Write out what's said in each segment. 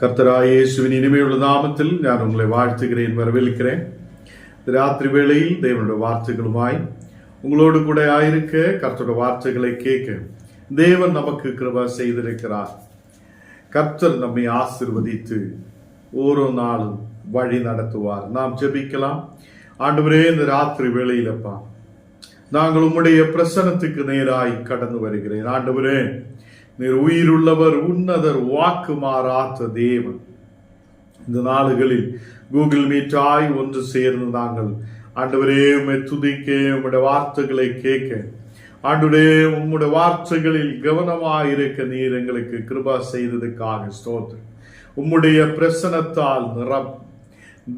கர்த்தராயேசுவின் இனிமையுள்ள நாமத்தில் நான் உங்களை வாழ்த்துகிறேன் வரவேற்கிறேன் ராத்திரி வேளையில் தேவனுடைய வார்த்தைகளுமாய் உங்களோடு கூட ஆயிருக்க கர்த்தருடைய வார்த்தைகளை கேட்க தேவன் நமக்கு கிருபா செய்திருக்கிறார் கர்த்தர் நம்மை ஆசிர்வதித்து ஓரோ நாளும் வழி நடத்துவார் நாம் ஜெபிக்கலாம் ஆண்டுவரே இந்த ராத்திரி வேளையிலப்பா நாங்கள் உம்முடைய பிரசனத்துக்கு நேராய் கடந்து வருகிறேன் ஆண்டுவரேன் நீர் உயிருள்ளவர் உன்னதர் வாக்கு மாறாத்த தேவன். இந்த நாளுகளில் கூகுள் மீட்டாய் ஒன்று சேர்ந்து நாங்கள் ஆண்டவரே உம்மை துதிக்க உம்முடைய வார்த்தைகளை கேட்க. ஆண்டுடே உம்முடைய வார்த்தைகளில் கவனமாயிருக்க நீர் எங்களுக்கு கிருபா செய்ததுக்காக ஸ்தோத்திரம். உம்முடைய பிரசனத்தால் நிரப்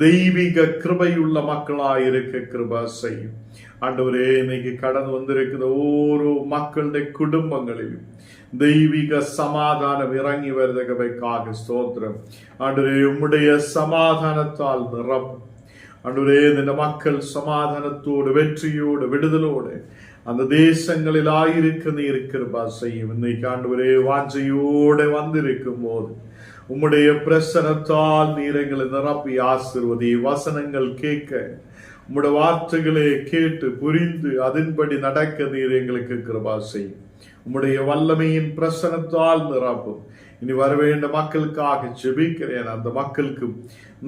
தெய்வீக கிருபையுள்ள மக்களாயிருக்க கிருபா செய்யும். ஆண்டவரே இன்னைக்கு கடந்து வந்திருக்கிற ஓரோ மக்களுடைய குடும்பங்களிலும் தெய்வீக சமாதானம் இறங்கி வருதகவைக்காக ஸ்தோத்திரம். ஆண்டவரே உம்முடைய சமாதானத்தால் நிரப்பும். ஆண்டவரே இந்த மக்கள் சமாதானத்தோடு வெற்றியோடு விடுதலோடு அந்த தேசங்களில் ஆயிருக்க நீ இருக்கிற செய்யும். இன்னைக்கு ஆண்டவரே வாஞ்சையோடு வந்திருக்கும் போது உம்முடைய பிரசனத்தால் நீர் எங்களை நிரப்பி ஆசிர்வதி வசனங்கள் கேட்க உம்முடைய வார்த்தைகளை கேட்டு புரிந்து அதன்படி நடக்க நீர் எங்களுக்கு கிருபா செய்யும் உம்முடைய வல்லமையின் பிரசனத்தால் நிரப்பும். இனி வர வேண்ட மக்களுக்காக ஜெபிக்கிறேன். அந்த மக்களுக்கு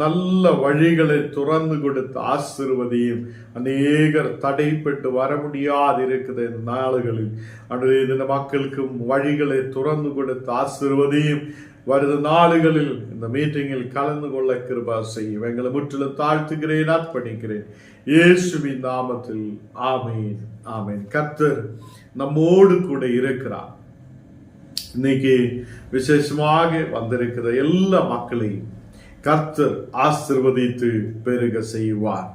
நல்ல வழிகளை துறந்து கொடுத்து ஆசிர்வதையும் அநேகர் தடைப்பட்டு வர முடியாது இருக்குது இந்த நாடுகளில் அன்று இந்த மக்களுக்கும் வழிகளை துறந்து கொடுத்து ஆசிர்வதையும் வருது நாடுகளில் இந்த மீட்டிங்கில் கலந்து கொள்ள கிருபா செய்யும். எங்களை முற்றிலும் தாழ்த்துகிறேன் அர்ப்பணிக்கிறேன். இயேசுவின் நாமத்தில். ஆமேன் ஆமேன். கர்த்தர் நம்மோடு கூட இருக்கிறார். இன்னைக்கு விசேஷமாக வந்திருக்கிற எல்லா மக்களையும் கர்த்தர் ஆசிர்வதித்து பெருக செய்வார்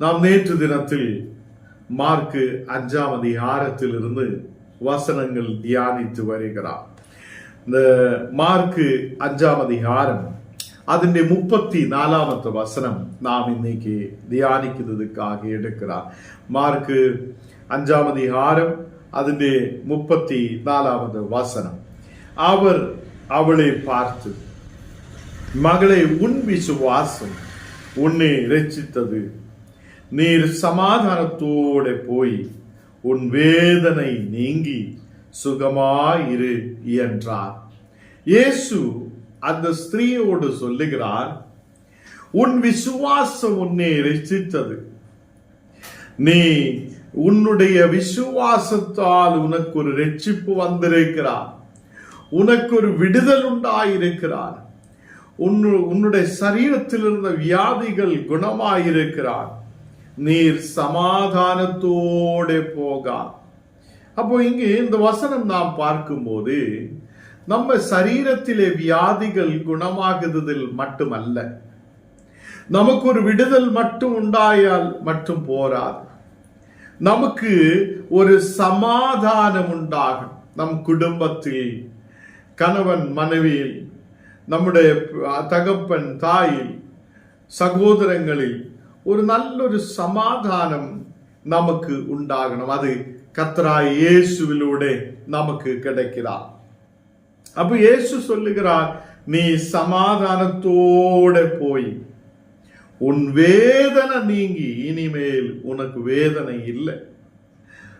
நாம் நேற்று தினத்தில் மார்க்கு அஞ்சாம் அதிகாரத்திலிருந்து வசனங்கள் தியானித்து வருகிறார் இந்த മാർക്ക് അഞ്ചാം അധികാരം അതിന്റെ മുപ്പത്തി നാലാമത്തെ വസനം നാം ഇന്നേക്ക് ധ്യാനിക്കുന്നതുക്കാകെ എടുക്കുക മാർക്ക് അഞ്ചാം അധികാരം അതിൻ്റെ മുപ്പത്തി നാലാമത് വസനം അവർ അവളെ പാർത്തു മകളെ ഉൻ വിശ്വാസം ഉന്നെ രക്ഷിത്തത് നീ സമാധാനത്തോടെ പോയി உன் வேதனை நீங்கி சுகமாயிரு என்றார் இயேசு அந்த ஸ்திரீயோடு சொல்லுகிறார் உன் விசுவாசம் உன்னை ரசித்தது நீ உன்னுடைய விசுவாசத்தால் உனக்கு ஒரு ரட்சிப்பு வந்திருக்கிறார். உனக்கு ஒரு விடுதல் உண்டாயிருக்கிறார். உன்னுடைய சரீரத்தில் இருந்த வியாதிகள் குணமாயிருக்கிறார். நீர் சமாதானத்தோட போகா அப்போ இங்கு இந்த வசனம் நாம் பார்க்கும்போது நம்ம சரீரத்திலே வியாதிகள் குணமாகுதல் மட்டுமல்ல நமக்கு ஒரு விடுதல் மட்டும் உண்டாயால் மட்டும் போராது. நமக்கு ஒரு சமாதானம் உண்டாகும் நம் குடும்பத்தில் கணவன் மனைவியில் நம்முடைய தகப்பன் தாயில் சகோதரங்களில் ஒரு நல்லொரு சமாதானம் நமக்கு உண்டாகணும் அது கத்தராய் இயேசுவிலூടെ நமக்கு கிடைக்கிறார் அப்ப இயேசு சொல்லுகிறார் நீ சமாதானத்தோட போய் உன் வேதனை நீங்கி இனிமேல் உனக்கு வேதனை இல்லை.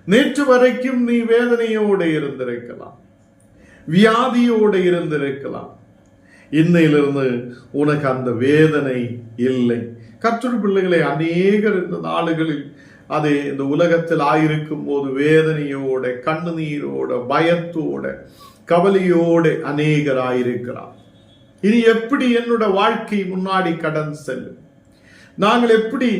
நேற்று வரைக்கும் நீ வேதனையோடு இருந்திருக்கலாம். வியாதியோடு இருந்திருக்கலாம். இன்னையிலிருந்து உனக்கு அந்த வேதனை இல்லை. கற்றொரு பிள்ளைகளை அநேகர் இந்த நாடுகளில் அது இந்த உலகத்தில் ஆயிருக்கும் போது வேதனையோட கண்ணுநீரோட பயத்தோட கவலையோட அநேகராயிருக்கிறார் இனி எப்படி என்னோட வாழ்க்கை முன்னாடி கடந்து செல்லும்? நாங்கள் எப்படி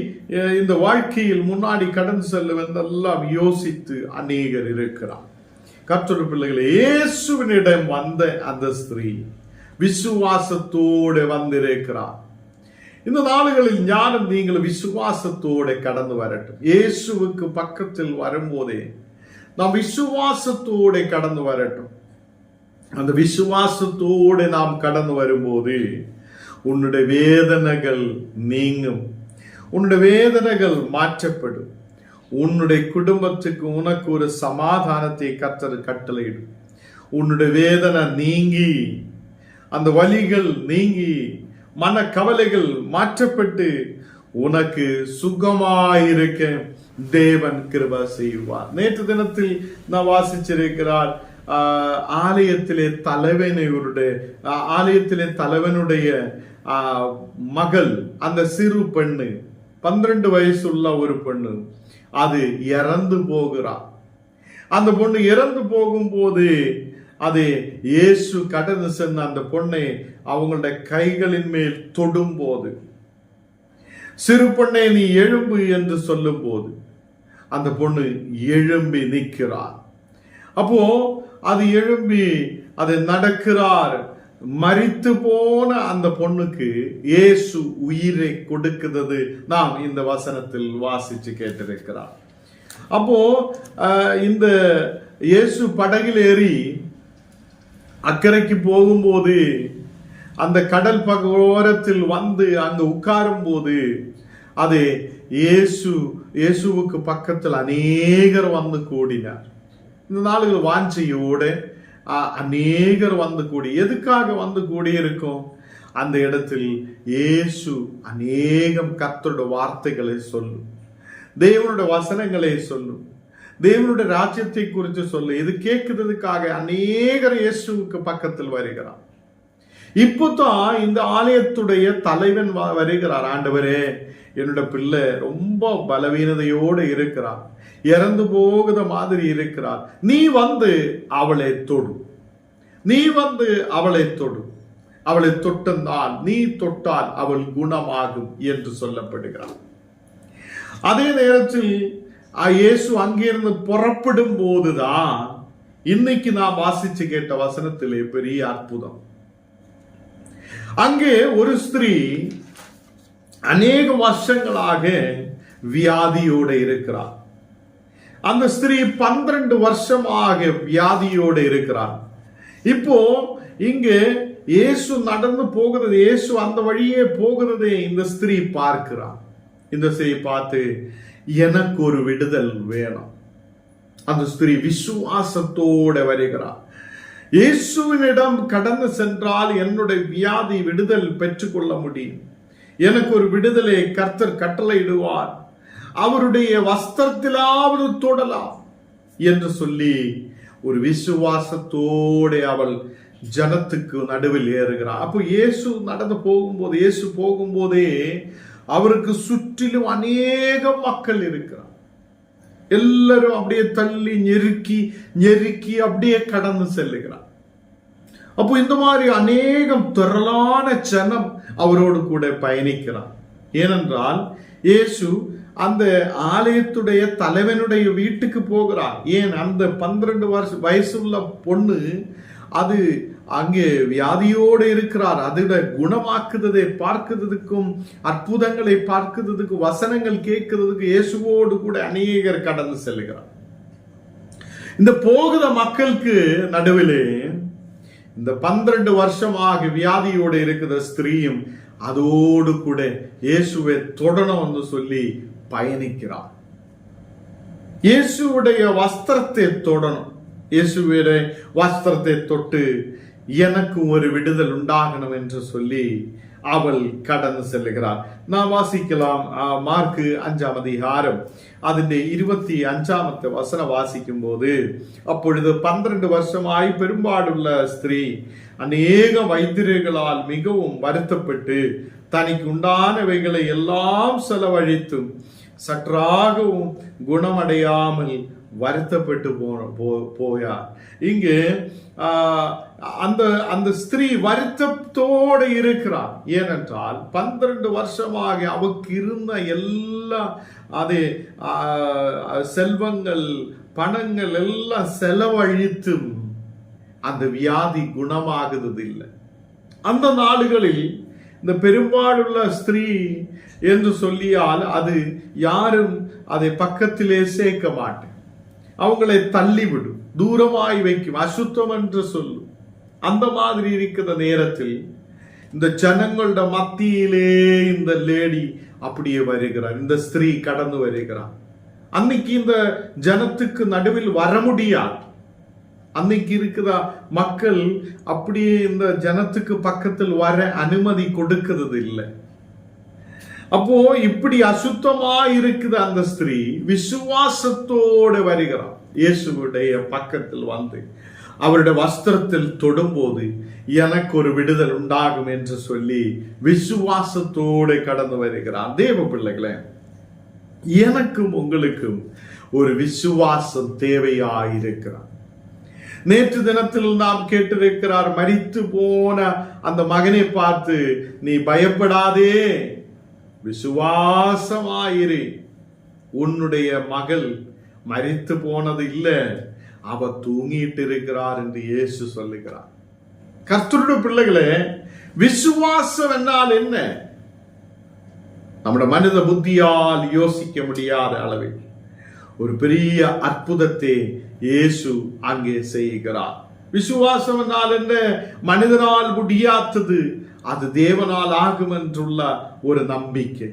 இந்த வாழ்க்கையில் முன்னாடி கடந்து செல்லும் என்றெல்லாம் யோசித்து அநேகர் இருக்கிறார். கற்றொரு பிள்ளைகளை இயேசுவினிடம் வந்த அந்த ஸ்திரீ விசுவாசத்தோடு வந்திருக்கிறார். இந்த நாളുகளில் ஞானம் நீங்கள் விசுவாசத்தோடு கடந்து வரட்டும். இயேசுவுக்கு பக்கத்தில் வரும்போதே நாம் விசுவாசத்தோடு கடந்து வரட்டும். அந்த விசுவாசத்தோடு நாம் கடந்து வரும்போது உன்னுடைய வேதனைகள் நீங்கும். உன்னுடைய வேதனைகள் மாற்றப்படும். உன்னுடைய குடும்பத்துக்கு உனக்கு ஒரு சமாதானத்தை கத்தர் கட்டளையிடும். உன்னுடைய வேதனை நீங்கி அந்த வழிகள் நீங்கி மன கவலைகள் மாற்றப்பட்டு உனக்கு சுகமாயிருக்க தேவன் கிருபா செய்வார். நேற்று தினத்தில் நான் வாசிச்சிருக்கிறார் ஆலயத்திலே தலைவனுடைய ஆலயத்திலே தலைவனுடைய மகள் அந்த சிறு பெண்ணு பன்னிரண்டு வயசுள்ள ஒரு பெண்ணு அது இறந்து போகிறார் அந்த பொண்ணு இறந்து போகும்போது அது இயேசு கடந்து சென்ற அந்த பொண்ணை அவங்களுடைய கைகளின் மேல் தொடும்போது சிறு பொண்ணை நீ எழும்பு என்று சொல்லும்போது அந்த பொண்ணு எழும்பி நிற்கிறார். அப்போ அது எழும்பி அது நடக்கிறார். மறித்து போன அந்த பொண்ணுக்கு இயேசு உயிரை கொடுக்கிறது நாம் இந்த வசனத்தில் வாசிச்சு கேட்டிருக்கிறார். அப்போ இந்த இயேசு படகில் ஏறி அக்கறைக்கு போகும்போது அந்த கடல் பகோரத்தில் வந்து அங்கே உட்காரும் போது அது இயேசு இயேசுவுக்கு பக்கத்தில் அநேகர் வந்து கூடினார். இந்த நாளுகள் வாஞ்சையோட அநேகர் வந்து கூடி எதுக்காக வந்து கூடியிருக்கும்? அந்த இடத்தில் இயேசு அநேகம் கத்தருடைய வார்த்தைகளை சொல்லும். தேவனுடைய வசனங்களை சொல்லும். தேவனுடைய ராஜ்யத்தை குறித்து சொல்லு. இது கேட்கிறதுக்காக அநேகர் இயேசுவுக்கு பக்கத்தில் வருகிறார். இப்போதான் இந்த ஆலயத்துடைய தலைவன் வ- வருகிறார். ஆண்டவரே என்னோட பிள்ளை ரொம்ப பலவீனதையோடு இருக்கிறான் இறந்து போகுத மாதிரி இருக்கிறார். நீ வந்து அவளை தொடு. நீ வந்து அவளை தொடு. அவளை தொட்டந்தால் நீ தொட்டால் அவள் குணமாகும் என்று சொல்லப்படுகிறார். அதே நேரத்தில் இயேசு அங்கிருந்து புறப்படும் போதுதான் இன்னைக்கு நான் வாசிச்சு கேட்ட வசனத்திலே பெரிய அற்புதம். அங்கே ஒரு ஸ்திரீ அநேக வருஷங்களாக வியாதியோட இருக்கிறார். அந்த ஸ்திரீ பன்னிரண்டு வருஷமாக வியாதியோடு இருக்கிறார். இப்போ இங்கே இயேசு நடந்து போகிறது இயேசு அந்த வழியே போகிறது இந்த ஸ்திரீ பார்க்கிறார். இந்த ஸ்திரீ பார்த்து எனக்கு ஒரு விடுதல் வேணும். அந்த ஸ்திரீ விசுவாசத்தோட வருகிறார். இயேசுவினிடம் கடந்து சென்றால் என்னுடைய வியாதி விடுதல் பெற்றுக்கொள்ள முடியும். எனக்கு ஒரு விடுதலை கர்த்தர் கட்டளையிடுவார். அவருடைய வஸ்திரத்திலாவது தொடலாம் என்று சொல்லி ஒரு விசுவாசத்தோடு அவள் ஜனத்துக்கு நடுவில் ஏறுகிறார் அப்போ இயேசு நடந்து போகும்போது இயேசு போகும்போதே அவருக்கு சுற்றிலும் அநேக மக்கள் இருக்கிறார். எல்லாரும் அப்படியே தள்ளி நெருக்கி நெருக்கி அப்படியே கடந்து செல்லுகிறார். அப்போ இந்த மாதிரி அநேகம் திரளான ஜனம் அவரோடு கூட பயணிக்கிறார். ஏனென்றால் இயேசு அந்த ஆலயத்துடைய தலைவனுடைய வீட்டுக்கு போகிறார். ஏன்? அந்த பன்னிரண்டு வருஷ வயசுள்ள பொண்ணு அது அங்கே வியாதியோடு இருக்கிறார். அதோட குணமாக்குதை பார்க்கிறதுக்கும் அற்புதங்களை பார்க்கிறதுக்கு வசனங்கள் கேட்கிறதுக்கு இயேசுவோடு கூட அநேகர் கடந்து செல்கிறார். இந்த போகிற மக்களுக்கு நடுவிலே இந்த பன்னிரண்டு வருஷமாக வியாதியோடு இருக்கிற ஸ்திரீயும் அதோடு கூட இயேசுவை தொடணும் என்று சொல்லி பயணிக்கிறார் இயேசுவுடைய வஸ்திரத்தை தொடணும் இயேசுவுடைய வஸ்திரத்தை தொட்டு எனக்கு ஒரு விடுதல் உண்டாகணும் என்று சொல்லி அவள் கடந்து செல்லுகிறார் நான் வாசிக்கலாம் ஆ, மார்க்கு அஞ்சாம் அதிகாரம் അതിന്റെ ഇരുപത്തി അഞ്ചാമത്തെ വസനം വാസിക്കുമ്പോൾ அப்பொழுது பன்னிரண்டு வருஷமாய் பெரும்பாடுள்ள ஸ்திரீ அநேக வைத்தியர்களால் மிகவும் வருத்தப்பட்டு தனக்கு உண்டானவைகளை எல்லாம் செலவழித்தும் சற்றாகவும் குணமடையாமல் வருத்தப்பட்டு போன போ- போயார். இங்கு அந்த அந்த ஸ்திரீ வருத்தத்தோடு இருக்கிறார். ஏனென்றால் பன்னிரண்டு வருஷமாக அவருக்கு இருந்த எல்லா அது செல்வங்கள் பணங்கள் எல்லாம் செலவழித்தும் அந்த வியாதி குணமாகுறது இல்லை அந்த நாடுகளில் இந்த பெரும்பாலுள்ள ஸ்திரீ என்று சொல்லியால் அது யாரும் அதை பக்கத்திலே சேர்க்க மாட்டேன். அவங்களை தள்ளிவிடும் தூரமாய் வைக்கும் அசுத்தம் என்று சொல்லும். அந்த மாதிரி இருக்கிற நேரத்தில் இந்த ஜனங்களோட மத்தியிலே இந்த லேடி அப்படியே வருகிறார் இந்த ஸ்திரீ கடந்து வருகிறார். அன்னைக்கு இந்த ஜனத்துக்கு நடுவில் வர முடியாது. அன்னைக்கு இருக்கிற மக்கள் அப்படியே இந்த ஜனத்துக்கு பக்கத்தில் வர அனுமதி கொடுக்கிறது இல்லை. அப்போ இப்படி அசுத்தமா இருக்குது அந்த ஸ்திரீ விசுவாசத்தோடு வருகிறான். இயேசுவுடைய பக்கத்தில் வந்து அவருடைய வஸ்திரத்தில் தொடும்போது எனக்கு ஒரு விடுதல் உண்டாகும் என்று சொல்லி விசுவாசத்தோடு கடந்து வருகிறான். தேவ பிள்ளைகளே எனக்கும் உங்களுக்கும் ஒரு விசுவாசம் தேவையாயிருக்கிறார் நேற்று தினத்தில் நாம் கேட்டிருக்கிறார் மரித்து போன அந்த மகனை பார்த்து நீ பயப்படாதே விசுவாசமாயிரு. உன்னுடைய மகள் மரித்து போனது இல்லை அவ தூங்கிட்டு இருக்கிறார் என்று இயேசு சொல்லுகிறார். கர்த்தருடைய பிள்ளைகளே விசுவாசம் என்றால் என்ன? நம்முடைய மனித புத்தியால் யோசிக்க முடியாத அளவில் ஒரு பெரிய அற்புதத்தை இயேசு அங்கே செய்கிறார். விசுவாசம் என்றால் என்ன? மனிதனால் முடியாதது. அது தேவனால் ஆகும் என்றுள்ள ஒரு நம்பிக்கை.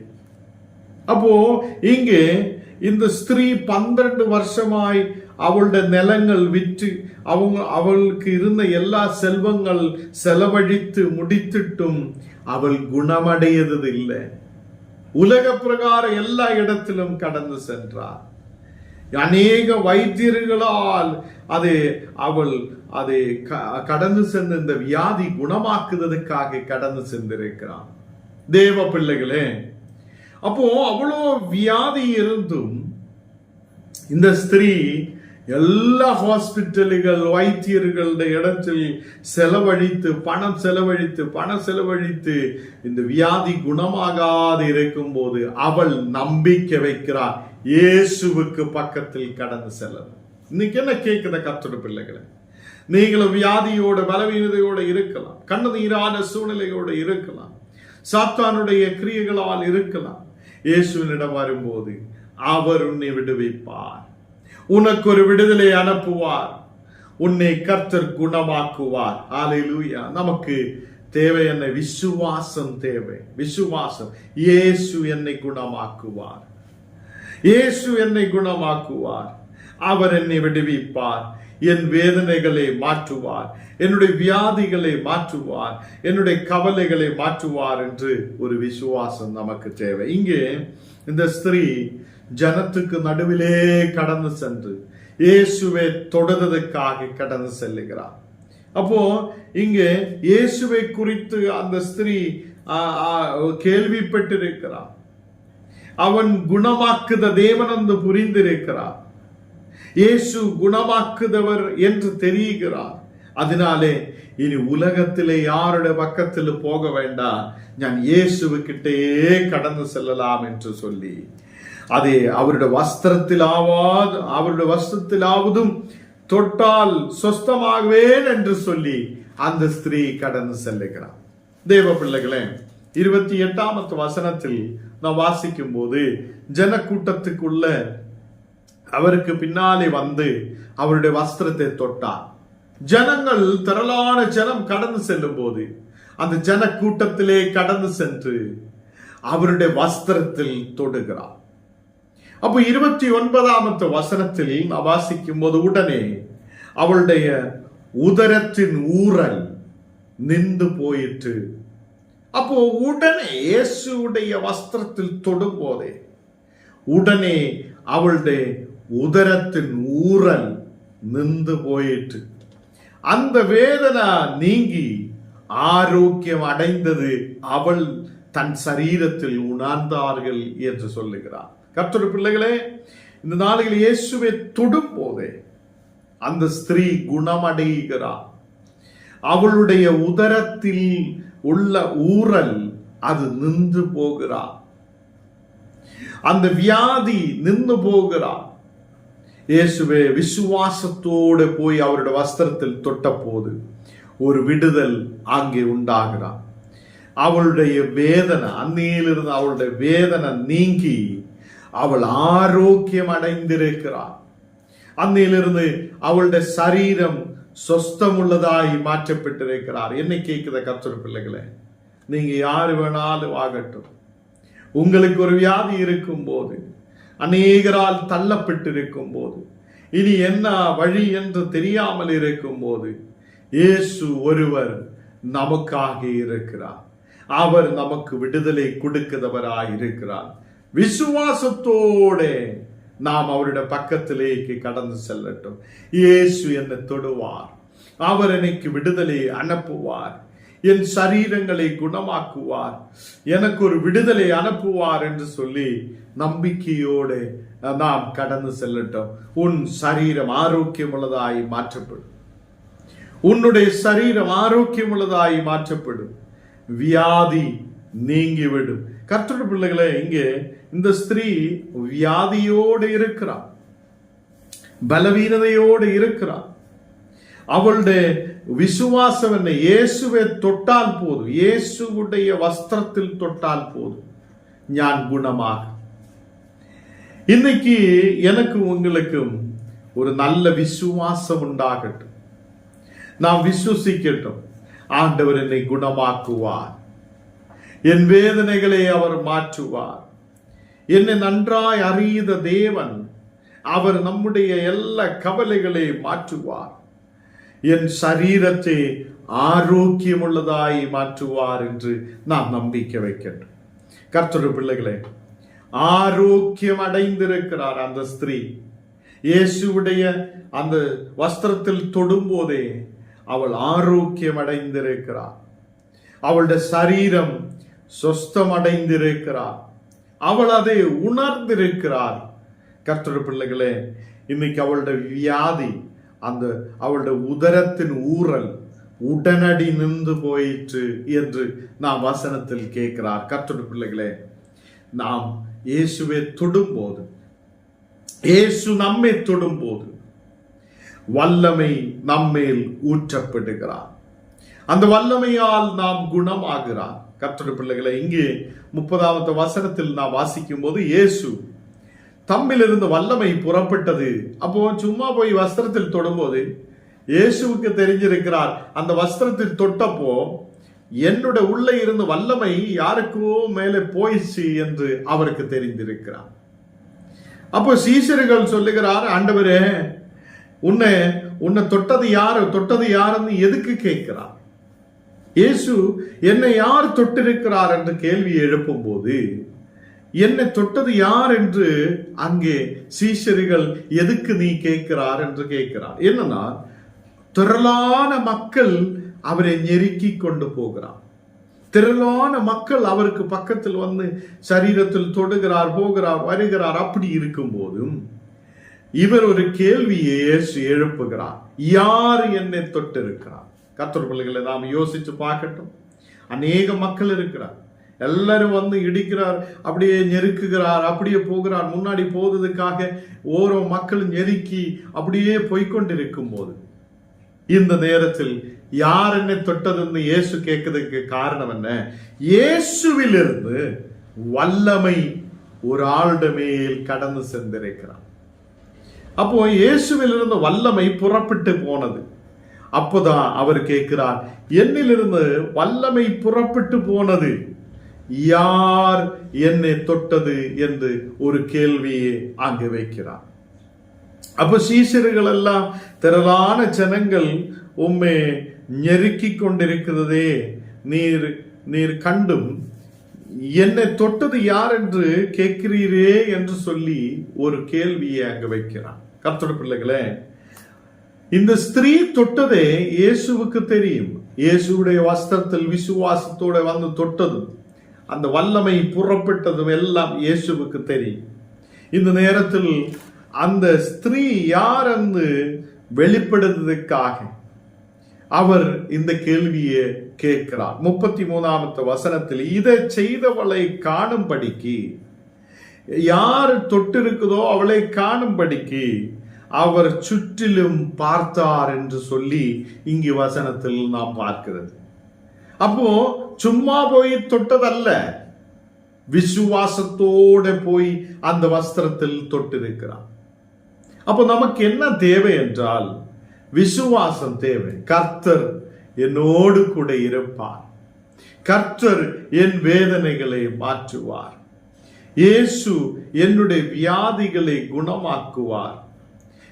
அப்போ இங்கே இந்த ஸ்திரீ பன்னிரண்டு வருஷமாய் அவளுடைய நிலங்கள் விற்று அவங்க அவளுக்கு இருந்த எல்லா செல்வங்கள் செலவழித்து முடித்திட்டும் அவள் குணமடையது இல்லை உலக பிரகாரம் எல்லா இடத்திலும் கடந்து சென்றார். அநேக வைத்தியர்களால் அது அவள் அதை கடந்து சென்ற இந்த வியாதி குணமாக்குவதற்காக கடந்து சென்றிருக்கிறான். தேவ பிள்ளைகளே அப்போ அவ்வளோ வியாதி இருந்தும் இந்த ஸ்திரீ எல்லா ஹாஸ்பிட்டல்கள் வைத்தியர்களுடைய இடத்தில் செலவழித்து பணம் செலவழித்து பணம் செலவழித்து இந்த வியாதி குணமாகாது இருக்கும்போது அவள் நம்பிக்கை வைக்கிறார் இயேசுவுக்கு பக்கத்தில் கடந்து செல்லணும். இன்னைக்கு என்ன கேட்குத கத்தோட பிள்ளைகளை? நீங்களும் வியாதியோட பலவீனதையோட இருக்கலாம். கண்ணு சூழ்நிலையோட இருக்கலாம். சாத்தானுடைய கிரியைகளால் இருக்கலாம். இயேசுவினிடம் வரும்போது அவர் உன்னை விடுவிப்பார். உனக்கு ஒரு விடுதலை அனுப்புவார். உன்னை கர்த்தர் குணமாக்குவார். ஆலையிலூயா நமக்கு தேவை என்ன? விசுவாசம் தேவை. விசுவாசம். இயேசு என்னை குணமாக்குவார். இயேசு என்னை குணமாக்குவார். அவர் என்னை விடுவிப்பார். என் வேதனைகளை மாற்றுவார். என்னுடைய வியாதிகளை மாற்றுவார். என்னுடைய கவலைகளை மாற்றுவார் என்று ஒரு விசுவாசம் நமக்கு தேவை. இங்கே இந்த ஸ்திரீ ஜனத்துக்கு நடுவிலே கடந்து சென்று இயேசுவை தொடுதற்காக கடந்து செல்லுகிறார். அப்போ இங்கே இயேசுவை குறித்து அந்த ஸ்திரீ கேள்விப்பட்டிருக்கிறார். அவன் குணமாக்குத தேவன் என்று புரிந்திருக்கிறார். இயேசு குணமாக்குதவர் என்று தெரிகிறார். அதனாலே இனி உலகத்திலே யாருடைய பக்கத்தில் போக வேண்டாம். நான் இயேசுவுக்கிட்டேயே கடந்து செல்லலாம் என்று சொல்லி. அதே அவருடைய வஸ்திரத்திலாவாது அவருடைய வஸ்திரத்திலாவதும் தொட்டால் சொஸ்தமாகுவேன் என்று சொல்லி அந்த ஸ்திரீ கடந்து செல்லுகிறார். தேவ பிள்ளைகளே இருபத்தி எட்டாமத்து வசனத்தில் நாம் வாசிக்கும் போது ஜனக்கூட்டத்துக்குள்ள அவருக்கு பின்னாலே வந்து அவருடைய வஸ்திரத்தை தொட்டார். ஜனங்கள் திரளான ஜனம் கடந்து செல்லும் போது அந்த ஜன கூட்டத்திலே கடந்து சென்று அவருடைய வஸ்திரத்தில் தொடுகிறார். அப்போ இருபத்தி ஒன்பதாமத்து வசனத்தில் நான் வாசிக்கும் போது உடனே அவளுடைய உதரத்தின் ஊரல் நின்று போயிற்று. அப்போ உடனே இயேசுடைய வஸ்திரத்தில் தொடும் போதே உடனே அவளுடைய உதரத்தின் ஊரல் நின்று போயிற்று. அந்த வேதனை நீங்கி ஆரோக்கியம் அடைந்தது அவள் தன் சரீரத்தில் உணர்ந்தார்கள் என்று சொல்லுகிறார். கர்த்தர் பிள்ளைகளே இந்த நாளில் இயேசுவை தொடும் போதே அந்த ஸ்திரீ குணமடைகிறார். அவளுடைய உதரத்தில் உள்ள ஊரல் அது நின்று போகிறார் அந்த வியாதி நின்று போகிறார் இயேசுவே விசுவாசத்தோடு போய் அவருடைய வஸ்திரத்தில் தொட்ட போது ஒரு விடுதல் அங்கே உண்டாகிறார் அவளுடைய வேதனை அன்னையிலிருந்து அவளுடைய வேதனை நீங்கி அவள் ஆரோக்கியம் அடைந்திருக்கிறார் அன்னையிலிருந்து அவளுடைய சரீரம் சொஸ்தமுள்ளதாய் மாற்றப்பட்டிருக்கிறார். என்னை கேட்குத கர்த்தர் பிள்ளைகளே? நீங்க யாரு வேணாலும் ஆகட்டும். உங்களுக்கு ஒரு வியாதி இருக்கும் போது அநேகரால் தள்ளப்பட்டிருக்கும் போது இனி என்ன வழி என்று தெரியாமல் இருக்கும்போது இயேசு ஒருவர் நமக்காக இருக்கிறார். அவர் நமக்கு விடுதலை கொடுக்கிறவராய் இருக்கிறார் விசுவாசத்தோட நாம் அவருடைய பக்கத்திலேக்கு கடந்து செல்லட்டும். இயேசு என்னை தொடுவார். அவர் எனக்கு விடுதலை அனுப்புவார். என் சரீரங்களை குணமாக்குவார். எனக்கு ஒரு விடுதலை அனுப்புவார் என்று சொல்லி நம்பிக்கையோடு நாம் கடந்து செல்லட்டும். உன் சரீரம் ஆரோக்கியம் உள்ளதாய் மாற்றப்படும். உன்னுடைய சரீரம் ஆரோக்கியம் உள்ளதாய் மாற்றப்படும். வியாதி நீங்கிவிடும். கர்த்தருடைய பிள்ளைகளை இங்கே இந்த ஸ்திரீ வியாதியோடு இருக்கிறார் பலவீனதையோடு இருக்கிறார் அவளுடைய விசுவாசம் என்ன இயேசுவை தொட்டால் போதும். இயேசுவுடைய வஸ்திரத்தில் தொட்டால் போதும். ஞான் குணமாக. இன்னைக்கு எனக்கு உங்களுக்கும் ஒரு நல்ல விசுவாசம் உண்டாகட்டும். நாம் விசுவசிக்கட்டும். ஆண்டவர் என்னை குணமாக்குவார். என் வேதனைகளை அவர் மாற்றுவார். என்னை நன்றாய் அறிந்த தேவன் அவர் நம்முடைய எல்லா கவலைகளை மாற்றுவார். என் சரீரத்தை ஆரோக்கியமுள்ளதாய் மாற்றுவார் என்று நாம் நம்பிக்கை வைக்கட்டும் கர்த்தரு பிள்ளைகளே ஆரோக்கியம் அடைந்திருக்கிறார் அந்த ஸ்திரீ. இயேசுவுடைய அந்த வஸ்திரத்தில் தொடும்போதே அவள் ஆரோக்கியம் அடைந்திருக்கிறார். அவளுடைய சரீரம் சொஸ்தமடைந்திருக்கிறார். அவள் அதை உணர்ந்திருக்கிறார். கர்த்தர் பிள்ளைகளே இன்னைக்கு அவளுடைய வியாதி அந்த அவளுடைய உதரத்தின் ஊறல் உடனடி நின்று போயிற்று என்று நாம் வசனத்தில் கேட்கிறார். கர்த்தர் பிள்ளைகளே நாம் இயேசுவை தொடும்போது இயேசு நம்மை தொடும்போது வல்லமை நம்மேல் ஊற்றப்படுகிறார். அந்த வல்லமையால் நாம் குணமாகிறார். கர்த்தருடைய பிள்ளைகளை இங்கே முப்பதாவது வசனத்தில் நான் வாசிக்கும் போது இயேசு தம்மிலிருந்து வல்லமை புறப்பட்டது. அப்போ சும்மா போய் வஸ்திரத்தில் தொடும்போது இயேசுவுக்கு தெரிஞ்சிருக்கிறார். அந்த வஸ்திரத்தில் தொட்டப்போ என்னோட உள்ளே இருந்து வல்லமை யாருக்கோ மேலே போயிடுச்சு என்று அவருக்கு தெரிந்திருக்கிறார். அப்போ சீசர்கள் சொல்லுகிறார் ஆண்டவரே உன்னை உன்னை தொட்டது யாரு? தொட்டது யாருன்னு எதுக்கு கேட்கிறார்? இயேசு என்னை யார் தொட்டிருக்கிறார் என்று கேள்வி எழுப்பும் போது என்னை தொட்டது யார் என்று அங்கே சீஷரிகள் எதுக்கு நீ கேட்கிறார் என்று கேட்கிறார். என்னன்னா திரளான மக்கள் அவரை நெருக்கி கொண்டு போகிறார். திரளான மக்கள் அவருக்கு பக்கத்தில் வந்து சரீரத்தில் தொடுகிறார் போகிறார் வருகிறார் அப்படி இருக்கும் போதும் இவர் ஒரு கேள்வியை எழுப்புகிறார். யார் என்னை தொட்டிருக்கிறார்? கத்தர் பிள்ளைகளை நாம் யோசிச்சு பார்க்கட்டும். அநேக மக்கள் இருக்கிறார். எல்லாரும் வந்து இடிக்கிறார் அப்படியே நெருக்குகிறார் அப்படியே போகிறார். முன்னாடி போவதற்காக ஓரோ மக்கள் நெருக்கி அப்படியே போய்கொண்டிருக்கும் போது இந்த நேரத்தில் யார் என்னை தொட்டதுன்னு இயேசு கேட்கறதுக்கு காரணம் என்ன? இயேசுவிலிருந்து வல்லமை ஒரு ஆளுட மேல் கடந்து சென்றிருக்கிறான் அப்போ இயேசுவிலிருந்து வல்லமை புறப்பட்டு போனது. அப்போதான் அவர் கேட்கிறார் என்னிலிருந்து வல்லமை புறப்பட்டு போனது? யார் என்னை தொட்டது? என்று ஒரு கேள்வியை அங்கு வைக்கிறார். அப்ப சீசர்கள் எல்லாம் திரளான ஜனங்கள் உம்மை நெருக்கி கொண்டிருக்கிறதே நீர் நீர் கண்டும் என்னை தொட்டது யார் என்று கேட்கிறீரே என்று சொல்லி ஒரு கேள்வியை அங்கு வைக்கிறான் கர்த்தட பிள்ளைகளே இந்த ஸ்திரீ தொட்டதே இயேசுவுக்கு தெரியும் இயேசுடைய வஸ்திரத்தில் விசுவாசத்தோட வந்து தொட்டதும் அந்த வல்லமை புறப்பட்டதும் எல்லாம் இயேசுவுக்கு தெரியும் இந்த நேரத்தில் அந்த ஸ்திரீ யார் என்று வெளிப்படுத்துவதற்காக அவர் இந்த கேள்வியை கேட்கிறார் முப்பத்தி மூணாமத்து வசனத்தில் இதை செய்தவளை காணும்படிக்கு யார் தொட்டிருக்குதோ அவளை காணும்படிக்கு அவர் சுற்றிலும் பார்த்தார் என்று சொல்லி இங்கு வசனத்தில் நாம் பார்க்கிறது. அப்போ சும்மா போய் தொட்டதல்ல. விசுவாசத்தோட போய் அந்த வஸ்திரத்தில் தொட்டிருக்கிறார். அப்போ நமக்கு என்ன தேவை என்றால் விசுவாசம் தேவை. கர்த்தர் என்னோடு கூட இருப்பார். கர்த்தர் என் வேதனைகளை மாற்றுவார். இயேசு என்னுடைய வியாதிகளை குணமாக்குவார்.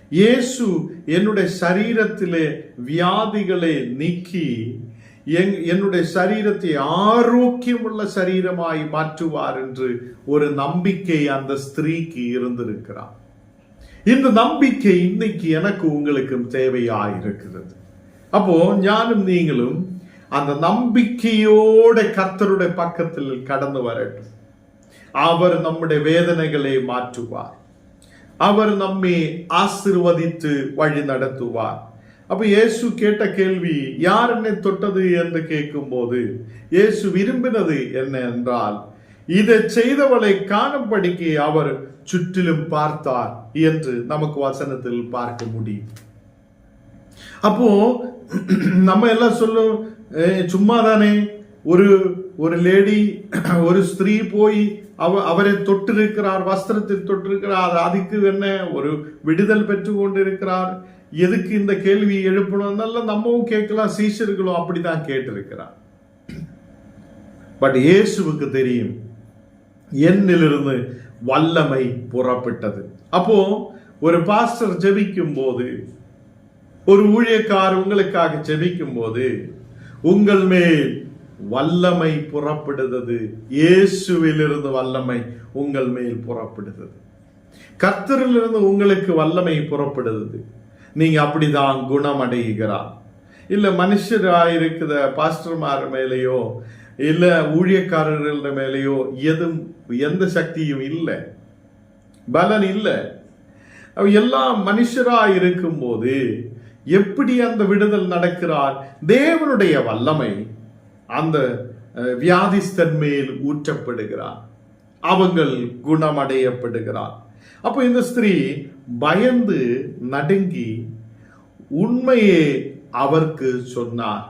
இயேசு என்னுடைய சரீரத்திலே வியாதிகளை நீக்கி என்- என்னுடைய சரீரத்தை ஆரோக்கியமுள்ள சரீரமாய் மாற்றுவார் என்று ஒரு நம்பிக்கை அந்த ஸ்திரீக்கு இருந்திருக்கிறார். இந்த நம்பிக்கை இன்னைக்கு எனக்கு உங்களுக்கும் தேவையாயிருக்கிறது. அப்போ ஞானும் நீங்களும் அந்த நம்பிக்கையோட கர்த்தருடைய பக்கத்தில் கடந்து வரட்டும். அவர் நம்முடைய வேதனைகளை மாற்றுவார். அவர் நம்மை ஆசிர்வதித்து வழி நடத்துவார். அப்ப இயேசு கேட்ட கேள்வி யார் என்னை தொட்டது? என்று கேட்கும்போது இயேசு விரும்பினது என்ன என்றால் இதை செய்தவளை காணும்படிக்கு அவர் சுற்றிலும் பார்த்தார் என்று நமக்கு வசனத்தில் பார்க்க முடியும். அப்போ நம்ம எல்லாம் சொல்லும் சும்மா தானே ஒரு ஒரு லேடி ஒரு ஸ்திரீ போய் அவ அவரை தொட்டிருக்கிறார் வஸ்திரத்தில் தொட்டிருக்கிறார் அதுக்கு என்ன ஒரு விடுதல் பெற்று கொண்டிருக்கிறார் எதுக்கு இந்த கேள்வி எழுப்பணும்? நம்மவும் கேட்கலாம் சீஷர்களும் அப்படிதான் கேட்டிருக்கிறார். பட் இயேசுவுக்கு தெரியும் என்னிலிருந்து வல்லமை புறப்பட்டது. அப்போ ஒரு பாஸ்டர் ஜெபிக்கும் போது ஒரு ஊழியக்கார் உங்களுக்காக ஜெபிக்கும் போது உங்கள் மேல் வல்லமை புறப்படுகிறது. இயேசுவிலிருந்து வல்லமை உங்கள் மேல் புறப்படுகிறது. கர்த்தரிலிருந்து உங்களுக்கு வல்லமை புறப்படுகிறது. நீங்க அப்படிதான் குணமடைகிறார். இல்ல மனுஷராயிருக்கிற பாஸ்டர்மார் மேலேயோ இல்ல ஊழியக்காரர்கள மேலேயோ எதுவும் எந்த சக்தியும் இல்லை. பலன் இல்லை. அவ எல்லாம் இருக்கும் இருக்கும்போது எப்படி அந்த விடுதல் நடக்கிறார்? தேவனுடைய வல்லமை அந்த அஹ், வியாதிஸ்தன் மேல் ஊற்றப்படுகிறார். அவங்கள் குணமடையப்படுகிறார். அப்போ இந்த ஸ்திரீ பயந்து நடுங்கி உண்மையே அவருக்கு சொன்னார்.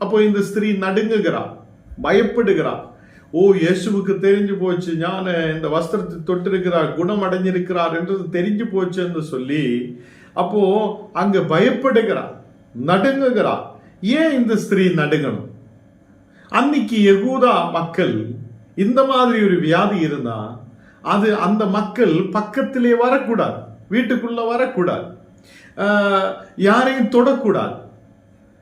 அப்போ இந்த ஸ்திரீ நடுங்குகிறார் பயப்படுகிறார். ஓ இயேசுவுக்கு தெரிஞ்சு போச்சு ஞான இந்த வஸ்திரத்தை தொட்டிருக்கிறார் குணம் அடைஞ்சிருக்கிறார் என்றது தெரிஞ்சு போச்சுன்னு சொல்லி அப்போ அங்க பயப்படுகிறார் நடுங்குகிறார். ஏன் இந்த ஸ்திரீ நடுங்கணும்? அன்னைக்கு எகூதா மக்கள் இந்த மாதிரி ஒரு வியாதி இருந்தா அது அந்த மக்கள் பக்கத்திலே வரக்கூடாது வீட்டுக்குள்ள வரக்கூடாது. யாரையும் தொடக்கூடாது.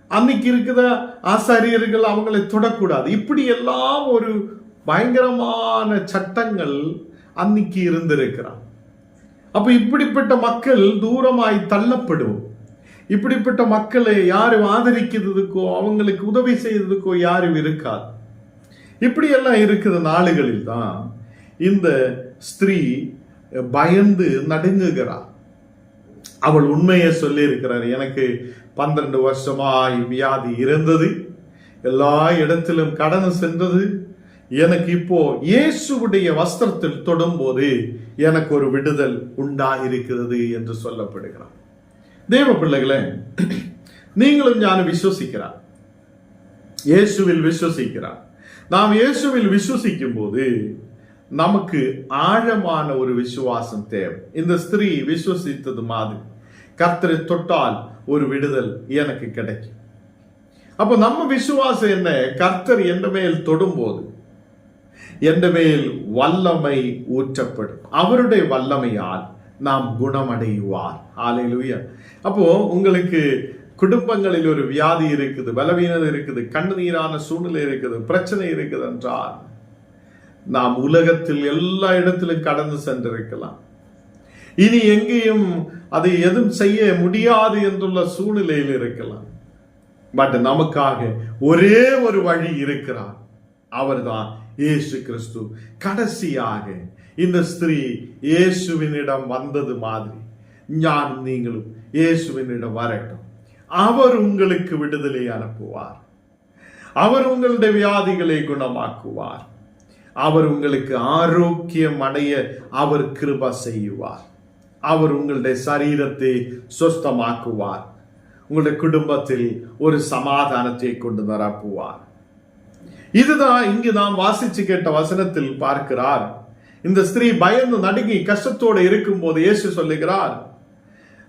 அன்னைக்கு இருக்கிற ஆசாரியர்கள் அவங்களை தொடக்கூடாது. இப்படி எல்லாம் ஒரு பயங்கரமான சட்டங்கள் அன்னைக்கு இருந்திருக்கிறான். அப்ப இப்படிப்பட்ட மக்கள் தூரமாய் தள்ளப்படும் இப்படிப்பட்ட மக்களை யாரும் ஆதரிக்கிறதுக்கோ அவங்களுக்கு உதவி செய்யறதுக்கோ யாரும் இருக்காது. இப்படியெல்லாம் இருக்கிற நாடுகளில் தான் இந்த ஸ்திரீ பயந்து நடுங்குகிறார் அவள் உண்மையை சொல்லியிருக்கிறார். எனக்கு பன்னிரண்டு வருஷமாய் வியாதி இருந்தது. எல்லா இடத்திலும் கடந்து சென்றது. எனக்கு இப்போ இயேசுவுடைய வஸ்திரத்தில் தொடும்போது எனக்கு ஒரு விடுதல் உண்டாயிருக்கிறது என்று சொல்லப்படுகிறார். தேவ பிள்ளைகளே நீங்களும் ஞானம் விசுவசிக்கிறார் இயேசுவில் விசுவசிக்கிறார் நாம் இயேசுவில் விசுவசிக்கும் போது நமக்கு ஆழமான ஒரு விசுவாசம் தேவை இந்த ஸ்திரீ விசுவசித்தது மாதிரி கர்த்தரை தொட்டால் ஒரு விடுதல் எனக்கு கிடைக்கும் அப்போ நம்ம விசுவாசம் என்ன கர்த்தர் எந்த மேல் தொடும்போது எந்த மேல் வல்லமை ஊற்றப்படும் அவருடைய வல்லமையால் நாம் குணமடைவார். ஆலையிலுயா அப்போ உங்களுக்கு குடும்பங்களில் ஒரு வியாதி இருக்குது பலவீனம் இருக்குது கண்ணீரான சூழ்நிலை இருக்குது பிரச்சனை இருக்குது என்றால் நாம் உலகத்தில் எல்லா இடத்திலும் கடந்து சென்றிருக்கலாம். இனி எங்கேயும் அதை எதுவும் செய்ய முடியாது என்றுள்ள சூழ்நிலையில் இருக்கலாம். பட் நமக்காக ஒரே ஒரு வழி இருக்கிறார். அவர்தான் இயேசு கிறிஸ்து. கடைசியாக இந்த ஸ்திரீ இயேசுவினிடம் வந்தது மாதிரி ஞான் நீங்களும் இயேசுவினிடம் வரட்டும் அவர் உங்களுக்கு விடுதலை அனுப்புவார் அவர் உங்களுடைய வியாதிகளை குணமாக்குவார் அவர் உங்களுக்கு ஆரோக்கியம் அடைய அவர் கிருப செய்வார் அவர் உங்களுடைய சரீரத்தை சொஸ்தமாக்குவார் உங்களுடைய குடும்பத்தில் ஒரு சமாதானத்தை கொண்டு நிரப்புவார் இதுதான் இங்கு நாம் வாசிச்சு கேட்ட வசனத்தில் பார்க்கிறார் இந்த ஸ்திரீ பயந்து நடுங்கி கஷ்டத்தோடு இருக்கும்போது இயேசு சொல்லுகிறார்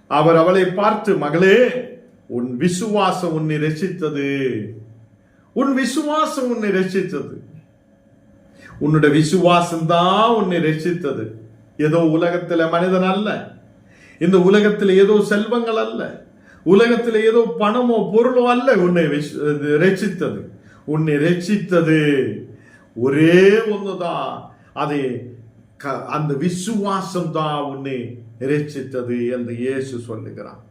அவர் அவளை பார்த்து மகளே உன் விசுவாசம் உன்னை ரசித்தது உன் விசுவாசம் உன்னை ரசித்தது உன்னுடைய விசுவாசம் தான் உன்னை ரசித்தது ஏதோ உலகத்துல மனிதன் அல்ல. இந்த உலகத்தில் ஏதோ செல்வங்கள் அல்ல. உலகத்தில் ஏதோ பணமோ பொருளோ அல்ல உன்னை விஷ்- இது உன்னை ரசித்தது ஒரே ஒன்று தான் அதை அந்த விசுவாசம் தான் உன்னை ரட்சித்தது என்று இயேசு சொல்லுகிறார்.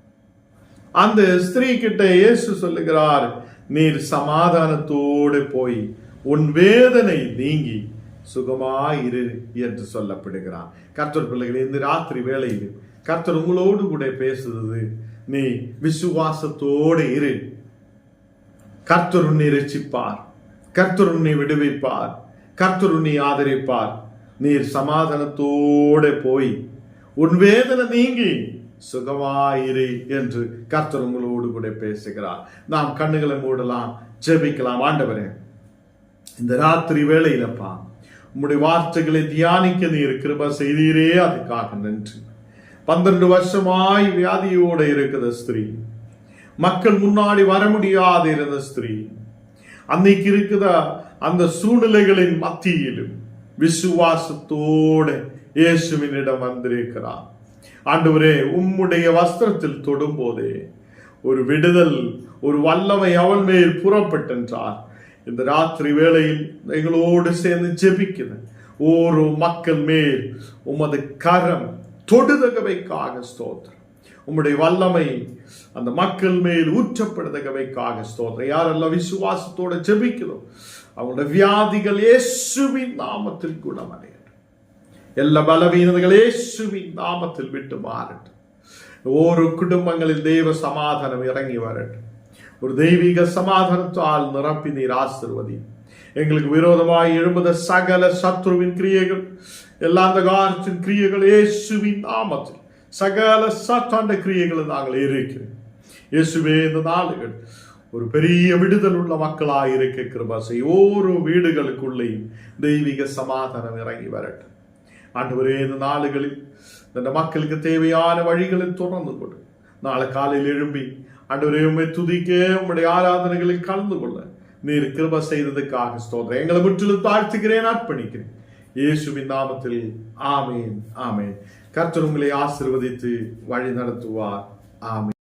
அந்த ஸ்திரீ கிட்ட இயேசு சொல்லுகிறார் நீர் சமாதானத்தோடு போய் உன் வேதனை நீங்கி சுகமாயிரு என்று சொல்லப்படுகிறார். கர்த்தர் பிள்ளைகளே இந்த ராத்திரி வேளையில் கர்த்தர் உங்களோடு கூட பேசுறது நீ விசுவாசத்தோடு இரு. கர்த்தர் உன்னை ரசிப்பார். கர்த்தர் உன்னை விடுவிப்பார். கர்த்தர் உன்னை ஆதரிப்பார். நீர் சமாதானத்தோடு போய் உன் வேதனை நீங்கி சுகமாயிரு என்று கர்த்தர் உங்களோடு கூட பேசுகிறார். நாம் கண்ணுகளை மூடலாம் ஜெபிக்கலாம். ஆண்டவரே இந்த ராத்திரி வேளையிலப்பா உம்முடைய வார்த்தைகளை தியானிக்க நீர் கிருப செய்தீரே. அதுக்காக நன்றி. பன்னிரண்டு வருஷமாய் வியாதியோட இருக்கிற ஸ்திரீ மக்கள் முன்னாடி வர முடியாது இருந்த ஸ்திரீ அன்னைக்கு இருக்கிற அந்த சூழ்நிலைகளின் மத்தியிலும் விசுவாசத்தோடு இயேசுவினிடம் வந்திருக்கிறார். ஆண்டவரே உம்முடைய வஸ்திரத்தில் தொடும்போதே ஒரு விடுதல் ஒரு வல்லமை அவள் மேல் புறப்பட்டென்றார். இந்த ராத்திரி வேளையில் எங்களோடு சேர்ந்து ஜெபிக்குது ஒரு மக்கள் மேல் உமது கரம் தொடுதகவைக்காக ஸ்தோத்திரம். உம்முடைய வல்லமை அந்த மக்கள் மேல் ஊற்றப்படுதகவைக்காக ஸ்தோத்திரம். யாரெல்லாம் விசுவாசத்தோட ஜெபிக்கிறோம் அவங்களோட வியாதிகள் இயேசுவின் நாமத்தில் குணமடையட்டும் எல்லா பலவீனங்கள் இயேசுவின் நாமத்தில் விட்டு மாறட்டும் ஒரு குடும்பங்களில் தெய்வ சமாதானம் இறங்கி வரட்டும் ஒரு தெய்வீக சமாதானத்தால் நிரப்பி நீர் ஆசிர்வதி எங்களுக்கு விரோதமாய் எழும்புத சகல சத்ருவின் கிரியைகள் எல்லா அந்த காலத்தின் கிரியைகள் இயேசுவின் நாமத்தில் சகல சாத்தாண்ட கிரியைகளை நாங்கள் இருக்கிறோம் இயேசுவே இந்த நாளுகள் ஒரு பெரிய விடுதல் உள்ள மக்களாக இருக்க கிருபா செய். ஒவ்வொரு வீடுகளுக்குள்ளேயும் தெய்வீக சமாதானம் இறங்கி வரட்டும். ஆண்டவரே இந்த நாளுகளில் இந்த மக்களுக்கு தேவையான வழிகளை தொடர்ந்து கொடு. நாளை காலையில் எழும்பி ஆண்டவரே உண்மை துதிக்க உங்களுடைய ஆராதனைகளில் கலந்து கொள்ள. நீர் கிருப செய்ததுக்காக ஸ்தோத்திரம். எங்களை முற்றிலும் தாழ்த்துகிறேன் அர்ப்பணிக்கிறேன். இயேசுவின் நாமத்தில் ஆமேன் ஆமேன். கர்த்தர் உங்களை ஆசிர்வதித்து வழி நடத்துவார். ஆமேன்.